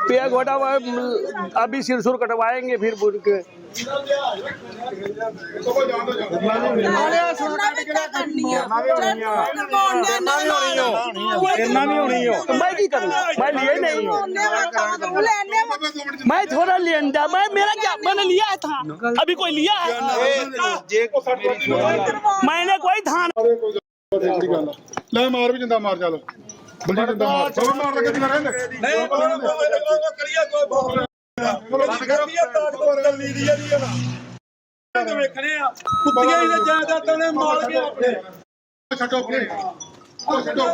पेड़ घोटा हुआ है, अभी सिर सुर कटवाएंगे फिर बुर के ਇੰਨਾ ਵੀ ਹੋਣੀ ਹੋ तो मैं की करूँ मैं लिए नहीं मैं थोड़ा लेंदा मैं मेरा क्या मैंने लिया था अभी कोई लिया है मैंने कोई धान ਲੈ ਮਾਰ ਵੀ ਜਿੰਦਾ ਮਾਰ ਚੱਲ ਬਲਜੀ ਜਿੰਦਾ ਮਾਰ ਸਭ ਮਾਰ ਲੱਗੇ ਜਿੰਦਾ ਰਹਿੰਦੇ। ਨਹੀਂ ਕਰੀਏ ਕੋਈ ਬੰਦ ਕਰੋ ਤਾਜ ਕੋਲ ਦੀ ਜਿਹੜੀ ਆ ਵੇਖਣੇ ਆ। ਕੁੱਤੀਆਂ ਹੀ ਜਾਇਦਾਦਾਂ ਨੇ ਮਾਰ ਕੇ ਆਪਣੇ। ਛੱਡੋ ਪਲੇ ਉਹ ਛੱਡੋ।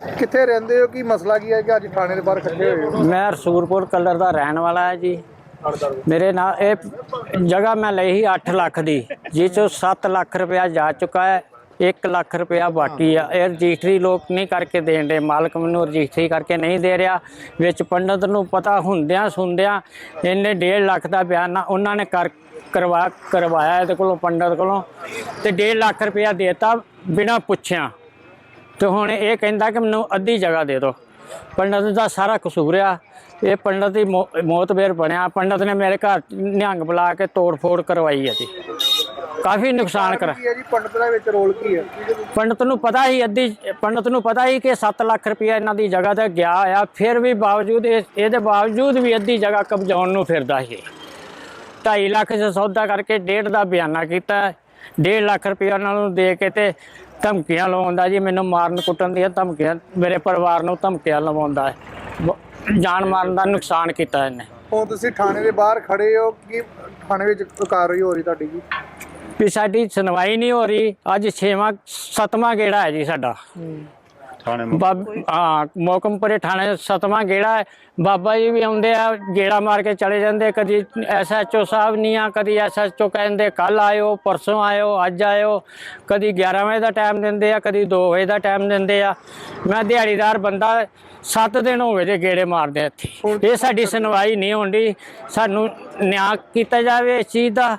ਕਿੱਥੇ ਰਹਿੰਦੇ ਹੋ? ਕੀ ਮਸਲਾ ਕੀ ਹੈ ਕਿ ਅੱਜ ਥਾਣੇ ਦੇ ਬਾਹਰ ਇਕੱਠੇ ਹੋਏ ਹੋ? ਮੈਂ ਰਸੂਲਪੁਰ ਕਲਰ ਦਾ ਰਹਿਣ ਵਾਲਾ ਹੈ ਜੀ। ਮੇਰੇ ਨਾਲ ਇਹ ਜਗ੍ਹਾ ਮੈਂ ਲਈ ਸੀ 8 ਲੱਖ ਦੀ, ਜਿਸ ਚੋਂ 7 ਲੱਖ ਰੁਪਇਆ ਜਾ ਚੁੱਕਾ ਹੈ 1 ਲੱਖ ਰੁਪਇਆ ਬਾਕੀ ਆ। ਇਹ ਰਜਿਸਟਰੀ ਲੋਕ ਨਹੀਂ ਕਰਕੇ ਦੇਣ ਦੇ, ਮਾਲਕ ਮੈਨੂੰ ਰਜਿਸਟਰੀ ਕਰਕੇ ਨਹੀਂ ਦੇ ਰਿਹਾ। ਵਿੱਚ ਪੰਡਤ ਨੂੰ ਪਤਾ ਹੁੰਦਿਆਂ ਸੁਣਦਿਆਂ ਇਹਨੇ 1.5 ਲੱਖ ਦਾ ਬਿਆਨ ਉਹਨਾਂ ਨੇ ਕਰ ਕਰਵਾ ਕਰਵਾਇਆ ਇਹਦੇ ਕੋਲੋਂ, ਪੰਡਤ ਕੋਲੋਂ। ਤੇ 1.5 ਲੱਖ ਰੁਪਇਆ ਦੇਤਾ ਬਿਨਾਂ ਪੁੱਛਿਆ। ਤੇ ਹੁਣ ਇਹ ਕਹਿੰਦਾ ਕਿ ਮੈਨੂੰ ਅੱਧੀ ਜਗ੍ਹਾ ਦੇ ਦਿਓ। ਪੰਡਤ ਦਾ ਸਾਰਾ ਕਸੂਰ ਆ। ਇਹ ਪੰਡਤ ਦੀ ਮੌ- ਮੌਤਬੇਰ ਬਣਿਆ। ਪੰਡਤ ਨੇ ਮੇਰੇ ਘਰ ਨਿਹੰਗ ਬੁਲਾ ਕੇ ਤੋੜ ਫੋੜ ਕਰਵਾਈ ਹੈ ਜੀ। ਕਾਫੀ ਨੁਕਸਾਨ ਕਰ ਪੰਡਤ ਦਾ ਵਿੱਚ ਰੋਲ ਕੀ ਹੈ? ਪੰਡਤ ਨੂੰ ਪਤਾ ਹੀ ਅੱਧੀ ਪੰਡਤ ਨੂੰ ਪਤਾ ਹੀ ਕਿ 7 ਲੱਖ ਰੁਪਇਆ ਇਹਨਾਂ ਦੀ ਜਗ੍ਹਾ ਤੇ ਗਿਆ ਆ। ਫਿਰ ਵੀ ਬਾਵਜੂਦ ਇਹ- ਇਹਦੇ ਬਾਵਜੂਦ ਵੀ ਅੱਧੀ ਜਗ੍ਹਾ ਕਬਜ਼ਾਉਣ ਨੂੰ ਫਿਰਦਾ ਸੀ। 2.5 ਲੱਖ ਦਾ ਸੌਦਾ ਕਰਕੇ ਡੇਢ ਦਾ ਬਿਆਨਾ ਕੀਤਾ। 1.5 ਲੱਖ ਰੁਪਇਆ ਉਹਨਾਂ ਨੂੰ ਦੇ ਕੇ ਤੇ ਧਮਕੀਆਂ ਲਵਾਉਂਦਾ ਜੀ ਮੈਨੂੰ ਮਾਰਨ ਕੁੱਟਣ ਦੀਆਂ ਧਮਕੀਆਂ ਮੇਰੇ ਪਰਿਵਾਰ ਨੂੰ ਧਮਕੀਆਂ ਲਵਾਉਂਦਾ ਹੈ। ਜਾਨ ਮਾਰਨ ਦਾ ਨੁਕਸਾਨ ਕੀਤਾ ਇਹਨੇ। ਹੁਣ ਤੁਸੀਂ ਥਾਣੇ ਦੇ ਬਾਹਰ ਖੜੇ ਹੋ ਕਿ ਥਾਣੇ ਵਿੱਚ ਕਾਰਵਾਈ ਹੋ ਰਹੀ ਤੁਹਾਡੀ ਜੀ? ਵੀ ਸਾਡੀ ਸੁਣਵਾਈ ਨਹੀਂ ਹੋ ਰਹੀ ਅੱਜ 6ਵਾਂ 7ਵਾਂ ਗੇੜਾ ਹੈ ਜੀ ਸਾਡਾ। ਬਾਬ ਹਾਂ ਮੋਕਮਪੁਰੇ ਥਾਣੇ ਸਤਵਾਂ ਗੇੜਾ ਹੈ। ਬਾਬਾ ਜੀ ਵੀ ਆਉਂਦੇ ਆ ਗੇੜਾ ਮਾਰ ਕੇ ਚਲੇ ਜਾਂਦੇ ਕਦੀ ਐਸਐਚਓ ਸਾਹਿਬ ਨਹੀਂ ਆ ਕਦੀ ਐਸਐਚਓ ਕਹਿੰਦੇ ਕੱਲ ਆਇਓ ਪਰਸੋਂ ਆਇਓ ਅੱਜ ਆਇਓ। ਕਦੀ 11 ਵਜੇ ਦਾ ਟਾਈਮ ਦਿੰਦੇ ਆ ਕਦੀ 2 ਵਜੇ ਦਾ ਟਾਈਮ ਦਿੰਦੇ ਆ। ਮੈਂ ਦਿਹਾੜੀਦਾਰ ਬੰਦਾ 7 ਦਿਨ ਹੋ ਗਏ ਜੇ ਗੇੜੇ ਮਾਰਦੇ ਇੱਥੇ। ਇਹ ਸਾਡੀ ਸੁਣਵਾਈ ਨਹੀਂ ਹੁੰਦੀ ਸਾਨੂੰ ਨਿਆਂ ਕੀਤਾ ਜਾਵੇ ਇਸ ਚੀਜ਼ ਦਾ।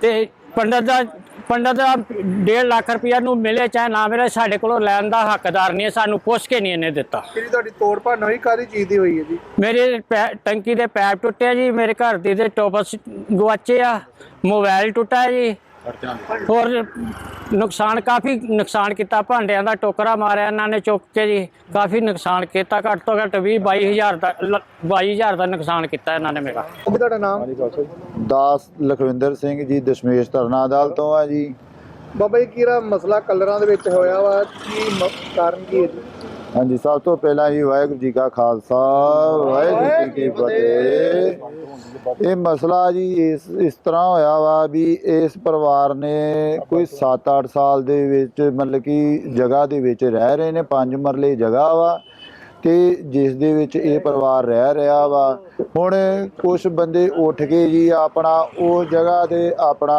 ਤੇ ਪੰਡਤ ਦਾ ਪੰਡਤ ਦਾ 1.5 ਲੱਖ ਰੁਪਇਆ ਨੂੰ ਮਿਲੇ ਚਾਹੇ ਨਾ ਮਿਲੇ ਸਾਡੇ ਕੋਲੋਂ ਲੈਣ ਦਾ ਹੱਕਦਾਰ ਨਹੀਂ ਹੈ ਸਾਨੂੰ ਪੁੱਛ ਕੇ ਨਹੀਂ ਇਹਨੇ ਦਿੱਤਾ। ਜਿਹੜੀ ਤੁਹਾਡੀ ਤੋੜ ਭੰਨ ਹੋਈ ਕਾਦੀ ਚੀਜ਼ ਦੀ ਹੋਈ ਹੈ ਜੀ? ਮੇਰੇ ਟੰਕੀ ਦੇ ਪੈਪ ਟੁੱਟਿਆ ਜੀ ਮੇਰੇ ਘਰ ਦੀ ਦੇ ਟੋਪਸ ਗਵਾਚੇ ਆ ਮੋਬਾਈਲ ਟੁੱਟਾ ਜੀ ਹੋਰ ਨੁਕਸਾਨ ਕਾਫੀ ਨੁਕਸਾਨ ਕੀਤਾ ਭਾਂਡਿਆਂ ਦਾ ਟੋਕਰਾ ਮਾਰਿਆ ਇਹਨਾਂ ਨੇ ਚੁੱਕ ਕੇ ਜੀ ਕਾਫੀ ਨੁਕਸਾਨ ਕੀਤਾ ਘੱਟ ਤੋਂ ਘੱਟ 20 22000 ਦਾ ਲ- 22000 ਦਾ ਨੁਕਸਾਨ ਕੀਤਾ ਇਹਨਾਂ ਨੇ ਮੇਰਾ। ਉਹ ਵੀ ਤੁਹਾਡਾ ਨਾਮ? ਦਾਸ ਲਖਵਿੰਦਰ ਸਿੰਘ ਜੀ ਦਸ਼ਮੇਸ਼ ਧਰਨਾ ਅਦਾਲਤ ਤੋਂ ਆ ਜੀ। ਬਾਬਾ ਜੀ ਕਿਹੜਾ ਮਸਲਾ ਕਲਰਾਂ ਦੇ ਵਿੱਚ ਹੋਇਆ ਵਾ? ਕੀ ਮ- ਕਾਰਨ ਕੀ ਹੈ ਜੀ? ਹਾਂਜੀ ਸਭ ਤੋਂ ਪਹਿਲਾਂ ਜੀ ਵਾਹਿਗੁਰੂ ਜੀ ਕਾ ਖਾਲਸਾ ਵਾਹਿਗੁਰੂ ਜੀ ਕੀ ਫਤਿਹ। ਇਹ ਮਸਲਾ ਜੀ ਇਸ ਇਸ ਤਰ੍ਹਾਂ ਹੋਇਆ ਵਾ ਵੀ ਇਸ ਪਰਿਵਾਰ ਨੇ ਕੋਈ 7-8 ਸਾਲ ਦੇ ਵਿੱਚ ਮਤਲਬ ਕਿ ਜਗ੍ਹਾ ਦੇ ਵਿੱਚ ਰਹਿ ਰਹੇ ਨੇ ਪੰਜ ਮਰਲੇ ਜਗ੍ਹਾ ਵਾ ਤੇ ਜਿਸ ਦੇ ਵਿੱਚ ਇਹ ਪਰਿਵਾਰ ਰਹਿ ਰਿਹਾ ਵਾ। ਹੁਣ ਕੁਝ ਬੰਦੇ ਉੱਠ ਕੇ ਜੀ ਆਪਣਾ ਉਹ ਜਗ੍ਹਾ ਤੇ ਆਪਣਾ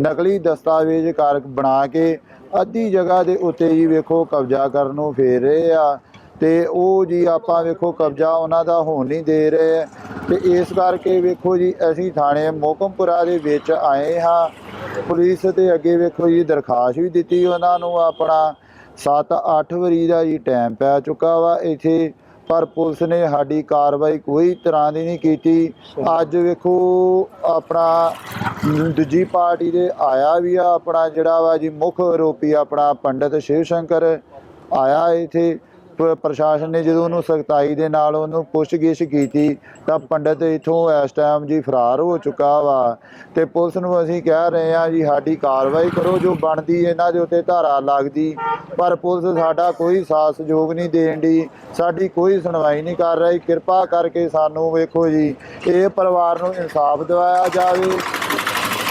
ਨਕਲੀ ਦਸਤਾਵੇਜ਼ ਕਰ ਬਣਾ ਕੇ ਅੱਧੀ ਜਗ੍ਹਾ ਦੇ ਉੱਤੇ ਜੀ ਵੇਖੋ ਕਬਜ਼ਾ ਕਰਨ ਨੂੰ ਫੇਰ ਰਹੇ ਆ। ਤੇ ਉਹ ਜੀ ਆਪਾਂ ਵੇਖੋ ਕਬਜ਼ਾ ਉਹਨਾਂ ਦਾ ਹੋਣ ਨਹੀਂ ਦੇ ਰਹੇ। ਤੇ ਇਸ ਕਰਕੇ ਵੇਖੋ ਜੀ ਅਸੀਂ ਥਾਣੇ ਮੋਕਮਪੁਰਾ ਦੇ ਵਿੱਚ ਆਏ ਹਾਂ। ਪੁਲਿਸ ਤੇ ਅੱਗੇ ਵੇਖੋ ਜੀ ਦਰਖਾਸਤ ਵੀ ਦਿੱਤੀ ਉਹਨਾਂ ਨੂੰ ਆਪਣਾ। 7-8 ਵਾਰੀ ਦਾ ਜੀ ਟਾਈਮ ਪੈ ਚੁੱਕਾ ਵਾ ਇੱਥੇ। ਪਰ ਪੁਲਿਸ ਨੇ ਸਾਡੀ ਕਾਰਵਾਈ ਕੋਈ ਤਰ੍ਹਾਂ ਦੀ ਨਹੀਂ ਕੀਤੀ। ਅੱਜ ਵੇਖੋ, ਆਪਣਾ ਦੂਜੀ ਪਾਰਟੀ ਦੇ ਆਇਆ ਵੀ ਆ, ਆਪਣਾ ਜਿਹੜਾ ਵਾ ਜੀ ਮੁੱਖ ਆਰੋਪੀ ਆਪਣਾ ਪੰਡਿਤ ਸ਼ਿਵ ਸ਼ੰਕਰ ਆਇਆ ਇੱਥੇ। ਪ੍ਰਸ਼ਾਸਨ ਨੇ ਜਦੋਂ ਉਹਨੂੰ ਸਖਤਾਈ ਦੇ ਨਾਲ ਉਹਨੂੰ ਪੁੱਛਗਿੱਛ ਕੀਤੀ ਤਾਂ ਪੰਡਿਤ ਇਥੋਂ ਇਸ ਟਾਈਮ ਜੀ ਫਰਾਰ ਹੋ ਚੁੱਕਾ ਵਾ ਤੇ ਪੁਲਿਸ ਨੂੰ ਅਸੀਂ ਕਹਿ ਰਹੇ ਹਾਂ ਜੀ, ਸਾਡੀ ਕਾਰਵਾਈ ਕਰੋ, ਜੋ ਬਣਦੀ ਇਹਨਾਂ ਦੇ ਉੱਤੇ ਧਾਰਾ ਲੱਗਦੀ, ਪਰ ਪੁਲਿਸ ਸਾਡਾ ਕੋਈ ਸਾਥ ਸਹਿਯੋਗ ਨਹੀਂ ਦੇਣ ਦੀ ਸਾਡੀ ਕੋਈ ਸੁਣਵਾਈ ਨਹੀਂ ਕਰ ਰਹੀ, ਕਿਰਪਾ ਕਰਕੇ ਸਾਨੂੰ ਵੇਖੋ ਜੀ, ਇਹ ਪਰਿਵਾਰ ਨੂੰ ਇਨਸਾਫ ਦਿਵਾਇਆ ਜਾਵੇ।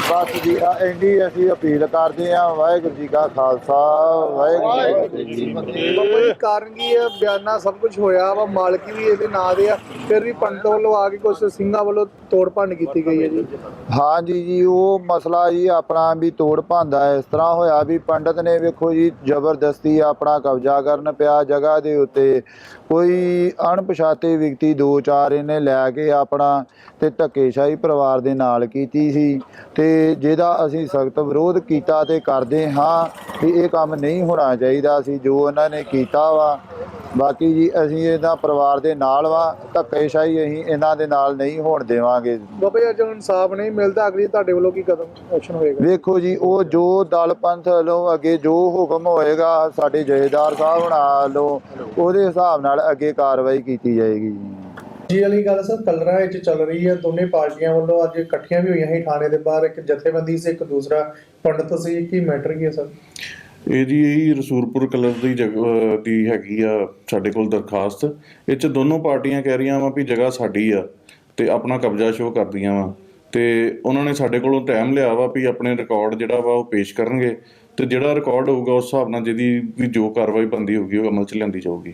ਬਸ ਜੀ ਆ ਇੰਨੀ ਅਸੀਂ ਅਪੀਲ ਕਰਦੇ ਆ ਵਾਹਿਗੁਰੂ ਜੀ ਕਾ ਖਾਲਸਾ ਵਾਹਿਗੁਰੂ ਜੀ ਕੀ ਫਤਿਹ ਬਾਬਾ ਜੀ ਕਾਰਨ ਕੀ ਹੈ ਬਿਆਨਾ ਸਭ ਕੁਝ ਹੋਇਆ ਵਾ ਮਾਲਕੀ ਵੀ ਇਹਦੇ ਨਾਂ ਦੇ ਆ ਫਿਰ ਵੀ ਪੰਡਤ ਵੱਲੋਂ ਆ ਕੇ ਕੁਝ ਸਿੰਘਾਂ ਵੱਲੋਂ ਤੋੜ ਭੰਨ ਕੀਤੀ ਗਈ ਹੈ ਜੀ। ਹਾਂ ਜੀ ਜੀ ਉਹ ਮਸਲਾ ਜੀ ਆਪਣਾ ਵੀ ਤੋੜ ਭੰਦਾ ਇਸ ਤਰ੍ਹਾਂ ਹੋਇਆ ਵੀ ਪੰਡਤ ਨੇ ਵੇਖੋ ਜੀ ਜ਼ਬਰਦਸਤੀ ਆਪਣਾ ਕਬਜ਼ਾ ਕਰਨ ਪਿਆ ਜਗ੍ਹਾ ਦੇ ਉੱਤੇ। ਕੋਈ ਅਣਪਛਾਤੇ ਵਿਅਕਤੀ ਦੋ ਚਾਰ ਇਹਨੇ ਲੈ ਕੇ ਆਪਣਾ ਤੇ ਧੱਕੇਸ਼ਾਹੀ ਪਰਿਵਾਰ ਦੇ ਨਾਲ ਕੀਤੀ ਸੀ। ਤੇ ਜਿਹਦਾ ਅਸੀਂ ਸਖਤ ਵਿਰੋਧ ਕੀਤਾ ਤੇ ਕਰਦੇ ਹਾਂ ਵੀ ਇਹ ਕੰਮ ਨਹੀਂ ਹੋਣਾ ਚਾਹੀਦਾ ਸੀ ਜੋ ਉਹਨਾਂ ਨੇ ਕੀਤਾ ਵਾ ਬਾਕੀ ਜੀ ਅਸੀਂ ਇਹਦਾ ਪਰਿਵਾਰ ਦੇ ਨਾਲ ਵਾ ਧੱਕੇਸ਼ਾਹੀ ਅਸੀਂ ਇਹਨਾਂ ਦੇ ਨਾਲ ਨਹੀਂ ਹੋਣ ਦੇਵਾਂਗੇ। ਬਾਬਾ ਜੀ ਅੱਜ ਇਨਸਾਫ ਨਹੀਂ ਮਿਲਦਾ ਅਗਲੀ ਤੁਹਾਡੇ ਵੱਲੋਂ ਕੀ ਕਦਮ ਐਕਸ਼ਨ ਹੋਏਗਾ? ਵੇਖੋ ਜੀ ਉਹ ਜੋ ਦਲ ਪੰਥ ਵੱਲੋਂ ਅੱਗੇ ਜੋ ਹੁਕਮ ਹੋਏਗਾ ਸਾਡੇ ਜਥੇਦਾਰ ਸਾਹਿਬ ਵੱਲੋਂ ਉਹਦੇ ਹਿਸਾਬ ਨਾਲ ਅੱਗੇ ਕਾਰਵਾਈ ਕੀਤੀ ਜਾਏਗੀ ਜੀ। ਜੀ ਵਾਲੀ ਗੱਲ ਸਰ, ਕਲਰਾਂ ਵਿੱਚ ਚੱਲ ਰਹੀ ਹੈ ਦੋਨੇ ਪਾਰਟੀਆਂ ਵੱਲੋਂ ਅੱਜ ਇਕੱਠੀਆਂ ਵੀ ਹੋਈਆਂ ਸੀ ਥਾਣੇ ਦੇ ਬਾਹਰ। ਇੱਕ ਜਥੇਬੰਦੀ ਸੀ, ਇੱਕ ਦੂਸਰਾ ਪੰਡਤ ਸੀ। ਕੀ ਮੈਟਰ ਕੀ ਹੈ ਸਰ? ਇਹ ਜੀ, ਇਹੀ ਕਲਰ ਦੀ ਜਗ ਦੀ ਹੈਗੀ ਆ, ਸਾਡੇ ਕੋਲ ਦਰਖਾਸਤ। ਇਹ ਚ ਦੋਨੋਂ ਪਾਰਟੀਆਂ ਕਹਿ ਰਹੀਆਂ ਵਾ ਵੀ ਜਗ੍ਹਾ ਸਾਡੀ ਆ ਤੇ ਆਪਣਾ ਕਬਜ਼ਾ ਸ਼ੋਅ ਕਰਦੀਆਂ ਵਾ। ਤੇ ਉਹਨਾਂ ਨੇ ਸਾਡੇ ਕੋਲੋਂ ਟਾਈਮ ਲਿਆ ਵਾ ਵੀ ਆਪਣੇ ਰਿਕਾਰਡ ਜਿਹੜਾ ਵਾ ਉਹ ਪੇਸ਼ ਕਰਨਗੇ। ਤੇ ਜਿਹੜਾ ਰਿਕਾਰਡ ਹੋਊਗਾ ਉਸ ਹਿਸਾਬ ਨਾਲ ਜਿਹਦੀ ਵੀ ਜੋ ਕਾਰਵਾਈ ਬੰਦੀ ਹੋਊਗੀ, ਉਹ ਅਮਲ ਚ ਲਿਆਂਦੀ ਜਾਊਗੀ।